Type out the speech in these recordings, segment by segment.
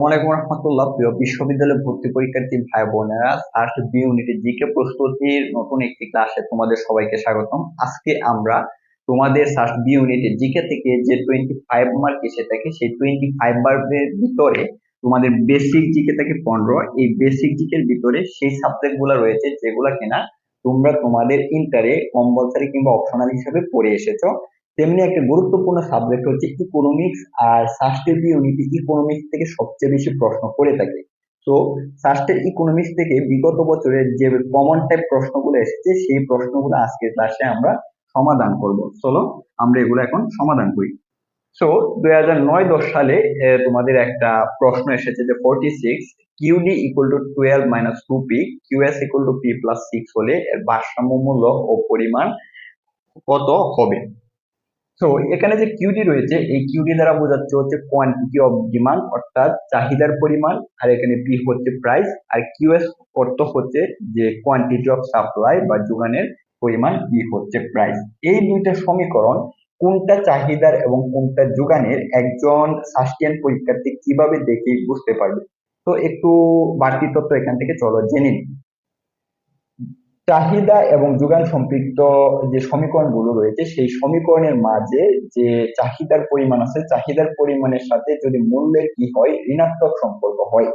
ওয়ালাইকুম রহমতুল্লাহ, প্রিয় ভর্তি ভাই বোনেরা প্রস্তুতির নতুন একটি ক্লাসে তোমাদের সবাইকে স্বাগতম। আজকে আমরা তোমাদের বি জিকে থেকে যে টোয়েন্টি ফাইভ মার্ক এসে থাকে, সেই টোয়েন্টি ফাইভ ভিতরে তোমাদের বেসিক জিকে থেকে পনেরো, এই বেসিক জিকের ভিতরে সেই সাবজেক্টগুলো রয়েছে যেগুলা কিনা তোমরা তোমাদের ইন্টারে কম্পালসারি কিংবা অপশনাল হিসেবে পড়ে এসেছ। তেমনি একটা গুরুত্বপূর্ণ সাবজেক্ট হচ্ছে ইকোনমিক্স আর সাস্টের ইউনিটি ইকোনমিক্স থেকে সবচেয়ে বেশি প্রশ্ন করে থাকে। তো সাস্টের ইকোনমিক্স থেকে বিগত বছরের যে কমন টাইপ প্রশ্নগুলো এসেছে, সেই প্রশ্নগুলো আজকের ক্লাসে আমরা সমাধান করব। চলো, আমরা এগুলো এখন সমাধান করি। সো দুই দশ সালে তোমাদের একটা প্রশ্ন এসেছে যে forty six QD equal to twelve minus two P QS equal to P plus six হলে এর ভারসাম্য মূল্য ও পরিমাণ কত হবে? তো এখানে যে কিউডি রয়েছে, এই কিউডি দ্বারা বোঝাচ্ছে হচ্ছে কোয়ান্টিটি অফ ডিমান্ড অর্থাৎ চাহিদার পরিমাণ, আর এখানে পি হচ্ছে প্রাইস আর কিউএস অর্থ হচ্ছে যে কোয়ান্টিটি অফ সাপ্লাই বা যোগানের পরিমাণ পি হচ্ছে প্রাইস এই দুইটা সমীকরণ কোনটা চাহিদার এবং কোনটা যোগানের একজন সাস্টিয়ান পরীক্ষার্থী কীভাবে দেখে বুঝতে পারবে? তো একটু বাড়তি তথ্য এখান থেকে চলো জেনে নিই। চাহিদা এবং যোগান সম্পৃক্ত যে সমীকরণগুলো রয়েছে, সেই সমীকরণের মাঝে যে চাহিদার পরিমাণ আছে, চাহিদার পরিমাণের সাথে যদি মূল্যের কি হয়, ঋণাত্মক সম্পর্ক হয়,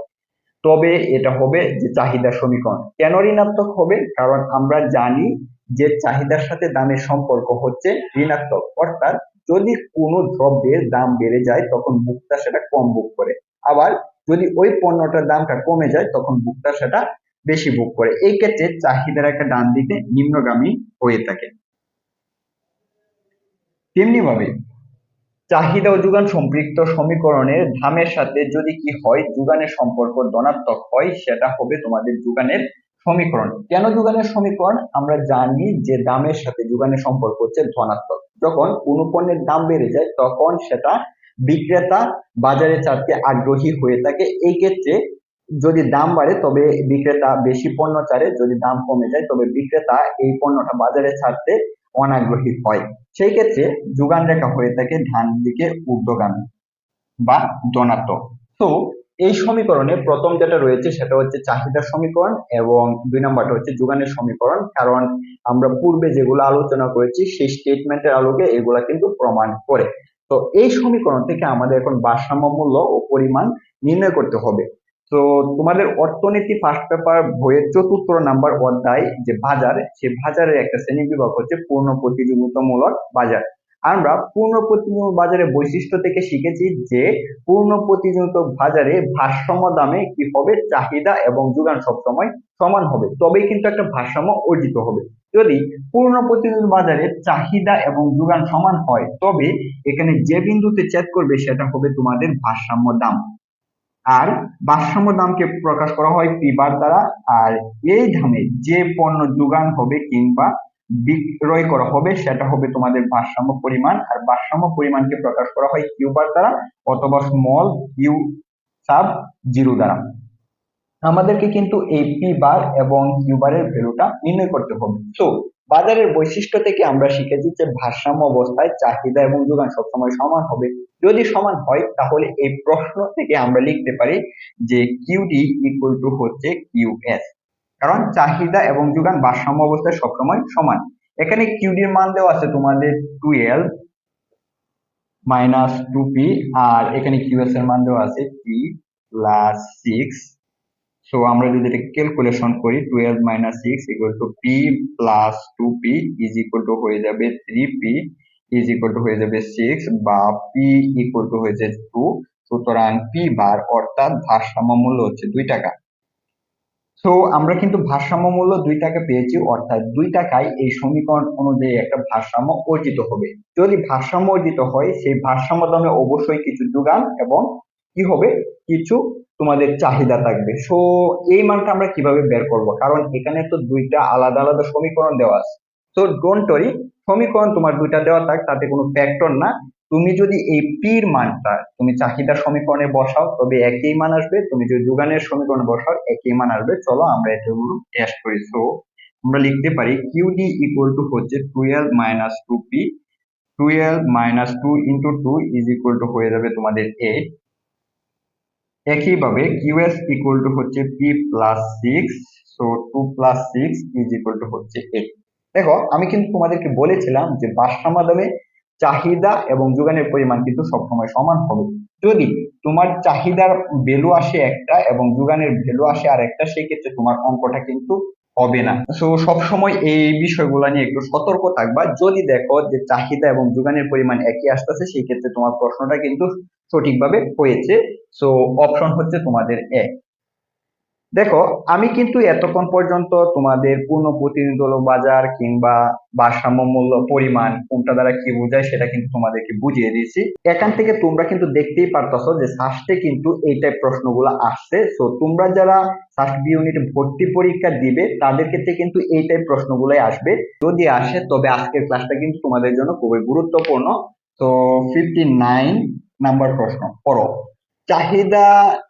তবে এটা হবে যে চাহিদা সমীকরণ। কেন ঋণাত্মক হবে? কারণ আমরা জানি যে চাহিদার সাথে দামের সম্পর্ক হচ্ছে ঋণাত্মক। অর্থাৎ যদি কোনো দ্রব্যের দাম বেড়ে যায়, তখন ভোক্তা সেটা কম বুক করে। আবার যদি ওই পণ্যটার দামটা কমে যায়, তখন ভোক্তা সেটা বেশি ভোগ করে। এই ক্ষেত্রে চাহিদার একটা ডান দিকে নিম্নগামী হয়ে থাকে। তেমনি ভাবে চাহিদা ও যোগান সম্পৃক্ত সমীকরণের ধামের সাথে যদি কি হয়, যোগানের সম্পর্ক ধনাত্মক হয়, সেটা হবে তোমাদের যোগানের সমীকরণ। কেন যোগানের সমীকরণ? আমরা জানি যে দামের সাথে যোগানের সম্পর্ক হচ্ছে ধনাত্মক। যখন কোনো পণ্যের দাম বেড়ে যায়, তখন সেটা বিক্রেতা বাজারে ছাড়তে আগ্রহী হয়ে থাকে। এই ক্ষেত্রে যদি দাম বাড়ে, তবে বিক্রেতা বেশি পণ্য ছাড়ে। যদি দাম কমে যায়, তবে বিক্রেতা এই পণ্যটা বাজারে ছাড়তে অনাগ্রহী হয়। সেই ক্ষেত্রে যোগান রেখা হয়ে থাকে ধান দিকে ঊর্ধ্বগামী বা ধনাত্মক। তো এই সমীকরণে প্রথম যেটা রয়েছে, সেটা হচ্ছে চাহিদার সমীকরণ এবং দুই নম্বরটা হচ্ছে যোগানের সমীকরণ। কারণ আমরা পূর্বে যেগুলো আলোচনা করেছি, সেই স্টেটমেন্টের আলোকে এগুলা কিন্তু প্রমাণ করে। তো এই সমীকরণ থেকে আমাদের এখন ভারসাম্য মূল্য ও পরিমাণ নির্ণয় করতে হবে। তো তোমাদের অর্থনীতি ফার্স্ট পেপার বইয়ের চতুর্থ নাম্বার অধ্যায় যে বাজার সে বাজারের একটা শ্রেণি বিভাগ হচ্ছে পূর্ণ প্রতিযোগিতামূলক বাজার। আমরা পূর্ণ প্রতিযোগিত বাজারের বৈশিষ্ট্য থেকে শিখেছি যে পূর্ণ প্রতিযোগিত বাজারে ভারসাম্য দামে কি হবে? চাহিদা এবং যোগান সবসময় সমান হবে। তবেই কিন্তু একটা ভারসাম্য অর্জিত হবে। যদি পূর্ণ প্রতিযোগিত বাজারে চাহিদা এবং যোগান সমান হয়, তবে এখানে যে বিন্দুতে ছেদ করবে সেটা হবে তোমাদের ভারসাম্য দাম। আর ভারসাম্য দামকে প্রকাশ করা হয় পি বার দ্বারা, আর এই দামে যে পণ্য যোগান হবে কিংবা বিক্রয় করা হবে, সেটা হবে তোমাদের ভারসাম্য পরিমাণ। আর ভারসাম্য পরিমাণকে প্রকাশ করা হয় কিউ বার দ্বারা, অথবা স্মল কিউ সাব জিরো দ্বারা। আমাদেরকে কিন্তু এই পি বার এবং কিউ বারের ভ্যালুটা নির্ণয় করতে হবে। তো বাজারের বৈশিষ্ট্য থেকে আমরা শিখেছি যে ভারসাম্য অবস্থায় চাহিদা এবং যোগান সবসময় সমান হবে। যদি সমান হয়, তাহলে এই প্রশ্ন থেকে আমরা লিখতে পারি যে কিউডি ইকুয়াল টু হচ্ছে কিউএস কারণ চাহিদা এবং যোগান ভারসাম্য অবস্থায় সবসময় সমান। এখানে কিউডির মান দেওয়া আছে তোমাদের টুয়েলভ মাইনাস টু পি আর এখানে কিউএস এর মান দেওয়া আছে পি প্লাস সিক্স সো আমরা যদি এটা ক্যালকুলেশন করি twelve minus six equal to P plus two P is equal to হয়ে যাবে three P is equal to হয়ে যাবে সিক্স বা পি ইকুয়াল টু হয়ে যাবে টু সুতরাং পি বার অর্থাৎ ভারসাম্য মূল্য হচ্ছে দুই টাকা। তো আমরা কিন্তু ভারসাম্য মূল্য দুই টাকা পেয়েছি, অর্থাৎ দুই টাকায় এই সমীকরণ অনুযায়ী একটা ভারসাম্য অর্জিত হবে। যদি ভারসাম্য অর্জিত হয়, সেই ভারসাম্য দামে অবশ্যই কিছু যোগান এবং কি হবে? কিছু তোমাদের চাহিদা থাকবে। সো এই মানটা আমরা কীভাবে বের করব? কারণ এখানে তো দুইটা আলাদা আলাদা সমীকরণ দেওয়া আছে। তো ডোন্ট ওয়ারি সমীকরণ তোমার দুইটা দেওয়া থাক, তাতে কোনো ফ্যাক্টর না। তুমি যদি এই পির মানটা তুমি চাহিদা সমীকরণে বসাও, তবে একই মান আসবে। তুমি যদি যোগানের সমীকরণে বসাও, একই মান আসবে। চলো আমরা এটাগুলো টেস্ট করি। সো আমরা লিখতে পারি কিউডি ইকুয়াল টু হচ্ছে twelve minus two P twelve minus two into two is equal to হয়ে যাবে তোমাদের এইট একইভাবে কিউএস ইকুয়াল টু হচ্ছে P plus six so two plus six is equal to হচ্ছে এইট দেখো, আমি কিন্তু তোমাদেরকে বলেছিলাম যে বাসা চাহিদা এবং যোগানের পরিমাণ কিন্তু সবসময় সমান হবে। যদি তোমার চাহিদার ভ্যালু আসে একটা এবং যোগানের ভ্যালু আসে আর একটা সেই ক্ষেত্রে তোমার অঙ্কটা কিন্তু হবে না। সো সবসময় এই বিষয়গুলো নিয়ে একটু সতর্ক থাকবা। যদি দেখো যে চাহিদা এবং যোগানের পরিমাণ একই আসতেছে সেই ক্ষেত্রে তোমার প্রশ্নটা কিন্তু সঠিকভাবে হয়েছে। সো অপশন হচ্ছে তোমাদের এ দেখো, আমি কিন্তু এতক্ষণ পর্যন্ত তোমাদের পূর্ণ প্রতিনিধিমূলক বাজার কিংবা ভারসাম্য মূল্য, পরিমাণ কোনটা দ্বারা কি বোঝায় সেটা কিন্তু তোমাদেরকে বুঝিয়ে দিয়েছি। এখান থেকে তোমরা কিন্তু দেখতেই পারতেছো যে সাস্টে কিন্তু এই টাইপ প্রশ্নগুলো আসছে। সো তোমরা যারা সাস্ট ইউনিট ভর্তি পরীক্ষা দিবে, তাদের ক্ষেত্রে কিন্তু এই টাইপ প্রশ্নগুলোই আসবে। যদি আসে, তবে আজকের ক্লাসটা কিন্তু তোমাদের জন্য খুবই গুরুত্বপূর্ণ। তো ফিফটি নাইন নাম্বার প্রশ্ন, পড়ো। চাহিদা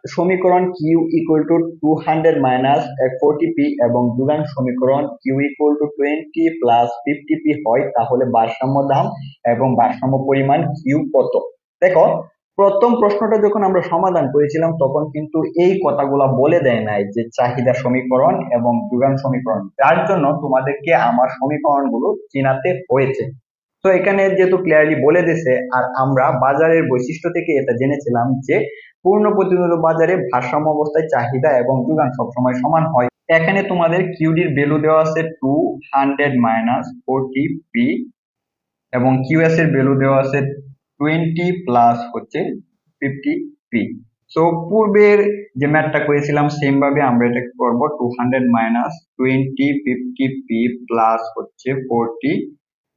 সমীকরণ Q equal to two hundred minus forty P এবং যোগান সমীকরণ Q equal to twenty plus fifty P হয়, তাহলে ভারসাম্য দাম এবং ভারসাম্য পরিমাণ কিউ কত? দেখো, প্রথম প্রশ্নটা যখন আমরা সমাধান করেছিলাম, তখন কিন্তু এই কথাগুলা বলে দেয় নাই যে চাহিদা সমীকরণ এবং যোগান সমীকরণ। যার জন্য তোমাদেরকে আমার সমীকরণগুলো চিনাতে হয়েছে। তো এখানে যেহেতু ক্লিয়ারলি বলে দিছে আর আমরা বাজারের বৈশিষ্ট্য থেকে এটা জেনেছিলাম যে পূর্ণ প্রতিনিধিত্ব বাজারে ভারসাম্য অবস্থায় চাহিদা এবং যোগান সবসময় সমান হয়। এখানে তোমাদের কিউডির ভ্যালু দেওয়া আছে two hundred minus forty P এবং কিউএস এর ভ্যালু দেওয়া আছে টোয়েন্টি প্লাস হচ্ছে ফিফটি পি সো পূর্বের যে ম্যাথটা করেছিলাম সেম ভাবে আমরা এটা করব two hundred minus twenty fifty P plus হচ্ছে ফোরটি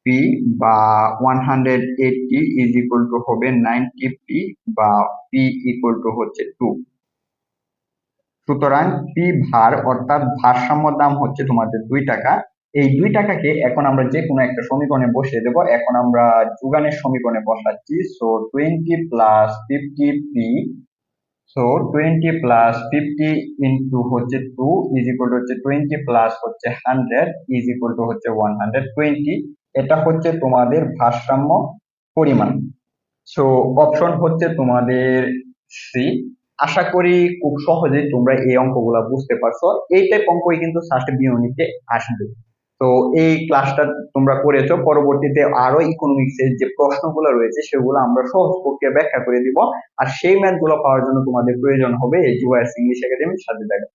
পি বা one hundred eighty is equal to হবে নাইনটি পি বা পি ইকুয়াল টু হচ্ছে টু সুতরাং পি ভার অর্থাৎ ভারসাম্য দাম হচ্ছে তোমাদের দুই টাকা। এই দুই টাকাকে এখন আমরা যে কোনো একটা সমীকরণে বসিয়ে দেব। এখন আমরা যোগানের সমীকরণে বসাচ্ছি। So twenty plus fifty P so twenty plus fifty into হচ্ছে টু ইজ ইকুয়াল টু হচ্ছে টোয়েন্টি প্লাস হচ্ছে হান্ড্রেড ইজ ইকুয়াল টু হচ্ছে ওয়ান হান্ড্রেড টোয়েন্টি এটা হচ্ছে তোমাদের ভারসাম্য পরিমাণ। সো অপশন হচ্ছে তোমাদের সি আশা করি খুব সহজে তোমরা এই অঙ্কগুলা বুঝতে পারছ। এই টাইপ অঙ্কই কিন্তু ফার্স্ট বিউনিটে আসবে। তো এই ক্লাসটা তোমরা করেছ। পরবর্তীতে আরও ইকোনমিক্স এর যে প্রশ্নগুলো রয়েছে, সেগুলো আমরা সহজ প্রক্রিয়া ব্যাখ্যা করে দিব। আর সেই ম্যাথগুলো পাওয়ার জন্য তোমাদের প্রয়োজন হবে এই জুয়ার্স ইংলিশ একাডেমির সাথে দেখা।